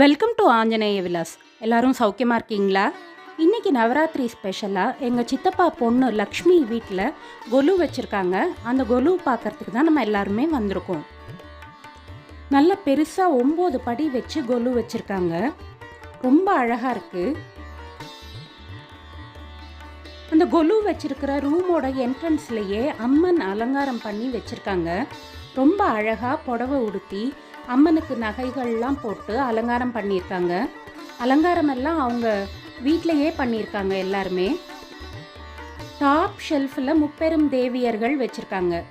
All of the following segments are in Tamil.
Welcome to Anjaneya Vilas. எல்லாரும் சௌக்கியமாக இருக்கீங்களா? இன்னைக்கு நவராத்திரி ஸ்பெஷலாக எங்கள் சித்தப்பா பொண்ணு லக்ஷ்மி வீட்டில் கொலு வச்சுருக்காங்க. அந்த கொலு பார்க்கறதுக்கு தான் நம்ம எல்லாருமே வந்திருக்கோம். நல்ல பெருசாக ஒம்பது படி வச்சு கொலு வச்சுருக்காங்க. ரொம்ப அழகாக இருக்குது அந்த கொலு வச்சுருக்கிற ரூமோட என்ட்ரன்ஸ்லேயே அம்மன் அலங்காரம் பண்ணி வச்சுருக்காங்க. ரொம்ப அழகாக புடவை உடுத்தி அம்மனுக்கு நகைகள்லாம் போட்டு அலங்காரம் பண்ணியிருக்காங்க. அலங்காரம் எல்லாம் அவங்க வீட்டிலையே பண்ணியிருக்காங்க எல்லாருமே. டாப் ஷெல்ஃபில் முப்பெரும் தேவியர்கள் வச்சுருக்காங்க.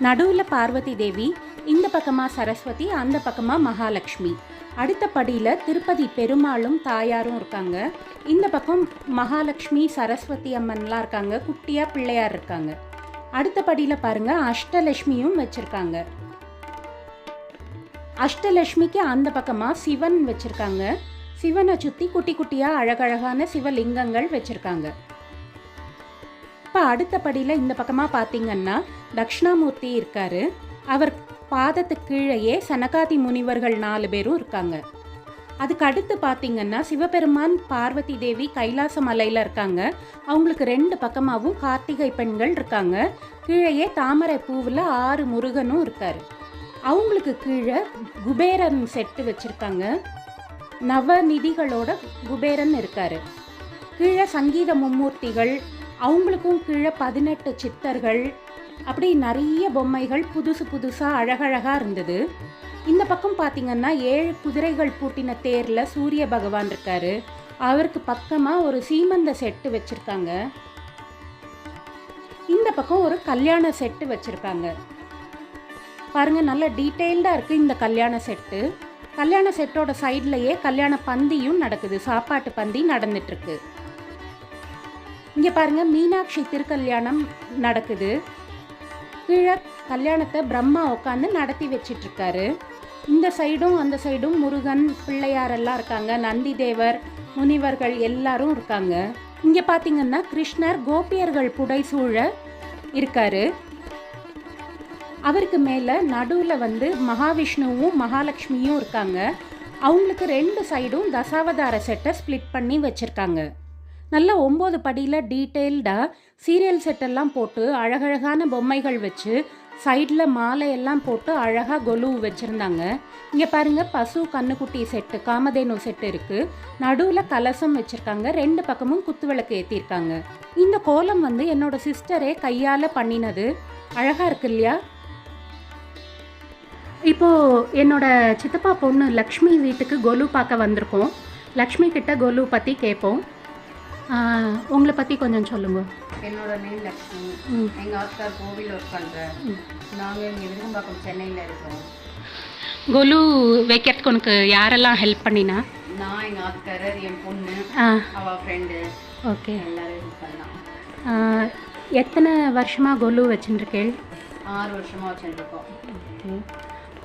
நடுவில் பார்வதி தேவி இந்த பக்கமாக சரஸ்வதி அந்த பக்கமாக மகாலட்சுமி. அடுத்த படியில் திருப்பதி பெருமாளும் தாயாரும் இருக்காங்க. இந்த பக்கம் மகாலட்சுமி சரஸ்வதி அம்மன்லாம் இருக்காங்க. குட்டியாக பிள்ளையார் இருக்காங்க. அடுத்த படியில் பாருங்கள் அஷ்டலட்சுமியும் வச்சுருக்காங்க. அஷ்டலட்சுமிக்கு அந்த பக்கமாக சிவன் வச்சுருக்காங்க. சிவனை சுற்றி குட்டி குட்டியாக அழகழகான சிவலிங்கங்கள் வச்சுருக்காங்க. இப்போ அடுத்த படியில் இந்த பக்கமாக பார்த்தீங்கன்னா தக்ஷணாமூர்த்தி இருக்காரு. அவர் பாதத்துக்கு கீழேயே சனகாதி முனிவர்கள் நாலு பேரும் இருக்காங்க. அதுக்கு அடுத்து பார்த்தீங்கன்னா சிவபெருமான் பார்வதி தேவி கைலாச மலையில் இருக்காங்க. அவங்களுக்கு ரெண்டு பக்கமாகவும் கார்த்திகை பெண்கள் இருக்காங்க. கீழேயே தாமரை பூவில் ஆறு முருகனும் இருக்காரு. அவங்களுக்கு கீழே குபேரன் செட்டு வச்சுருக்காங்க. நவநிதிகளோட குபேரன் இருக்கார். கீழே சங்கீத மும்மூர்த்திகள் அவங்களுக்கும் கீழே பதினெட்டு சித்தர்கள் அப்படி நிறைய பொம்மைகள் புதுசு புதுசாக அழகழகாக இருந்தது. இந்த பக்கம் பார்த்தீங்கன்னா ஏழு குதிரைகள் பூட்டின தேரில் சூரிய பகவான் இருக்கார். அவருக்கு பக்கமாக ஒரு சீமந்த செட்டு வச்சுருக்காங்க. இந்த பக்கம் ஒரு கல்யாண செட்டு வச்சுருக்காங்க. பாருங்கள் நல்ல டீட்டெயில்டாக இருக்குது இந்த கல்யாண செட்டு. கல்யாண செட்டோட சைட்லேயே கல்யாண பந்தியும் நடக்குது. சாப்பாட்டு பந்தி நடந்துட்டுருக்கு. இங்கே பாருங்கள் மீனாட்சி திருக்கல்யாணம் நடக்குது. கீழே கல்யாணத்தை பிரம்மா உட்காந்து நடத்தி வச்சிட்ருக்காரு. இந்த சைடும் அந்த சைடும் முருகன் பிள்ளையார் எல்லாம் இருக்காங்க. நந்தி தேவர் முனிவர்கள் எல்லாரும் இருக்காங்க. இங்கே பார்த்தீங்கன்னா கிருஷ்ணர் கோபியர்கள் புடைசூழ இருக்காரு. அவருக்கு மேலே நடுவில் வந்து மகாவிஷ்ணுவும் மகாலட்சுமியும் இருக்காங்க. அவங்களுக்கு ரெண்டு சைடும் தசாவதார செட்டை ஸ்ப்ளிட் பண்ணி வச்சுருக்காங்க. நல்லா ஒம்பது படியில் டீட்டெயில்டாக சீரியல் செட்டெல்லாம் போட்டு அழகழகான பொம்மைகள் வச்சு சைடில் மாலையெல்லாம் போட்டு அழகாக கொலு வச்சுருந்தாங்க. இங்கே பாருங்கள் பசு கண்ணுக்குட்டி செட்டு காமதேனு செட்டு இருக்குது நடுவில் கலசம் வச்சுருக்காங்க. ரெண்டு பக்கமும் குத்து விளக்கு ஏற்றிருக்காங்க இந்த கோலம் வந்து என்னோடய சிஸ்டரே கையால் பண்ணினது. அழகாக இருக்கு இல்லையா? இப்போது என்னோட சித்தப்பா பொண்ணு லக்ஷ்மி வீட்டுக்கு கொலு பார்க்க வந்திருக்கோம். லக்ஷ்மி கிட்ட கொலு பற்றி கேட்போம். உங்களை பற்றி கொஞ்சம் சொல்லுங்கள் என்னோட நேம் லக்ஷ்மி. ம். எங்கள் ஆஸ்கார் கோவில் ஒர்க் பண்ணுறேன் நாங்கள் இங்கே விருகம்பாக்கம் சென்னையில் இருக்கோம். கொலு வைக்கிறதுக்கு உனக்கு யாரெல்லாம் ஹெல்ப் பண்ணினா? நான் எங்கள் ஆஸ்காரர் என் பொண்ணு அவள் ஃப்ரெண்டு ஓகே. எல்லாரும் இது பண்ணலாம். எத்தனை வருஷமாக கொலு வச்சுருக்கேள்? ஆறு வருஷமாக வச்சுருக்கோம். ஓகே.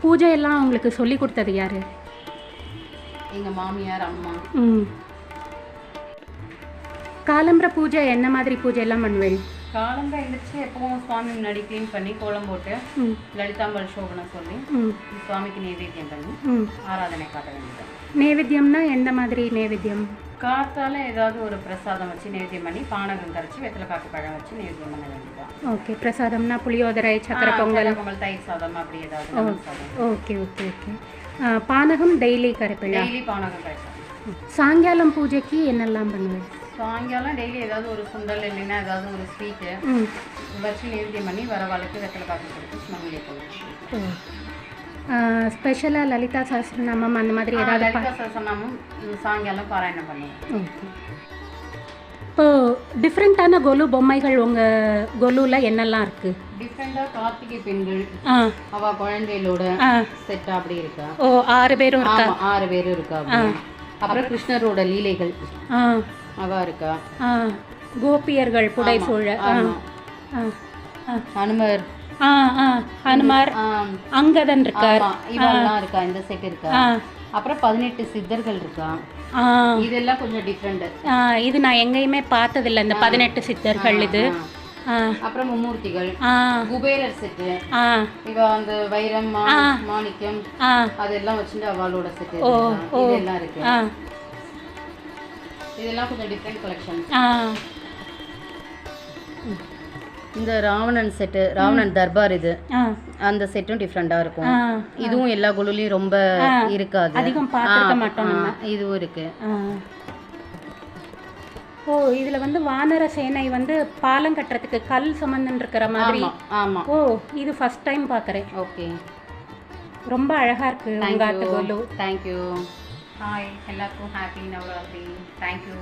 பூஜை எல்லாம் உங்களுக்கு சொல்லி கொடுத்தது யார்? எங்கள் மாமியார் அம்மா. ம். காலம்பர பூஜை என்ன மாதிரி பூஜை எல்லாம் பண்ணுவேன்? காலங்க எழுந்திரிச்சு எப்பவும் சுவாமி முன்னாடி க்ளீன் பண்ணி கோலம் போட்டு லலிதாம்பல் சோபனம் சொல்லி சுவாமிக்கு நைவேத்தியம் பண்ணி ஆராதனை காட்ட வேண்டியது. நைவேத்தியம்னா எந்த மாதிரி நைவேத்தியம்? காத்தால ஏதாவது ஒரு பிரசாதம் வச்சு நைவேத்தியம் பண்ணி பானகம் கரைச்சி வெத்தலை காப்பி பழம் வச்சு நைவேத்தியம் பண்ண வேண்டியதுதான் ஓகே பிரசாதம்னா புளியோதரை சக்கரை பொங்கல். பொங்கல் தயிர் சாதம் அப்படி ஏதாவது ஓகே ஓகே ஓகே. பானகம் டெய்லி கரைப்பிள்ளா டெய்லி பானகம் கரைச்சோம் சாயங்காலம் பூஜைக்கு என்னெல்லாம் பண்ணுவேன் சாயங்காலம் டெய்லி ஏதாவது ஒரு சுண்டல் இல்லைன்னா ஏதாவது ஒரு ஸ்வீட்டு வச்சு நைவேத்தியம் பண்ணி வர வாழ்க்கை வெத்தலை காப்பி கொடுத்து ஸ்பெஷலாக லலிதா சஹஸ்ரநாமம் அந்த மாதிரி ஏதாவது லலிதா சசனமும் சாயங்காலம் பாராயணம் பண்ணுவோம் இப்போ டிஃப்ரெண்ட்டான கொலு பொம்மைகள் உங்கள் கொலுவில் என்னெல்லாம் இருக்குது டிஃப்ரெண்டாக கார்த்திகை பெண்கள் அவ குழந்தைகளோட செட் அப்படி இருக்கா? ஓ ஆறு பேரும் இருக்கா? ஆறு பேரும் இருக்கா. அப்புறம் கிருஷ்ணரோட லீலைகள். அவ இருக்கா? கோபியர்கள் புடைசூழ. ஆ ஆ ஹனுமார். ஆம், அங்கதன் இருக்கார். இவெல்லாம் இருக்கா? இந்த செட் இருக்கா? அப்புறம் பதினெட்டு சித்தர்கள் இருக்கா? இதெல்லாம் கொஞ்சம் டிஃப்ரெண்ட் இது நான் எங்கேயுமே பார்த்ததில்ல இந்த பதினெட்டு சித்தர்கள் இது. அப்புறம் மும்மூர்த்திகள். குபேரர் செட்டு இவ அந்த வைரம் மாணிக்கம் அதெல்லாம் வச்சுட்டு அவளோட செட்டு. இதெல்லாம் இருக்கு. இதெல்லாம் கொஞ்சம் டிஃப்ரெண்ட் கலெக்ஷன் இந்த ராவணன் செட்டு ராவணன் தர்பார் இது. அந்த செட்டும் டிஃப்ரெண்டா இருக்கும். இதுவும் எல்லா குழுலையும் ரொம்ப இருக்காது. அதிகம் பார்த்துருக்க ஆ, மாட்டோம் இதுவும் இருக்கு. ஓ இதில் வந்து வானர சேனை வந்து பாலம் கட்டுறதுக்கு கல் சம்மந்தன் இருக்கிற மாதிரி. ஆமா ஆமா. ஓ இது ஃபர்ஸ்ட் டைம் பார்க்குறேன் ஓகே. ரொம்ப அழகா இருக்கு உங்க ஆட்டு கோலு தேங்க்யூ ஹாய் எல்லாருக்கும் ஹாப்பி நவராத்திரி தேங்க்யூ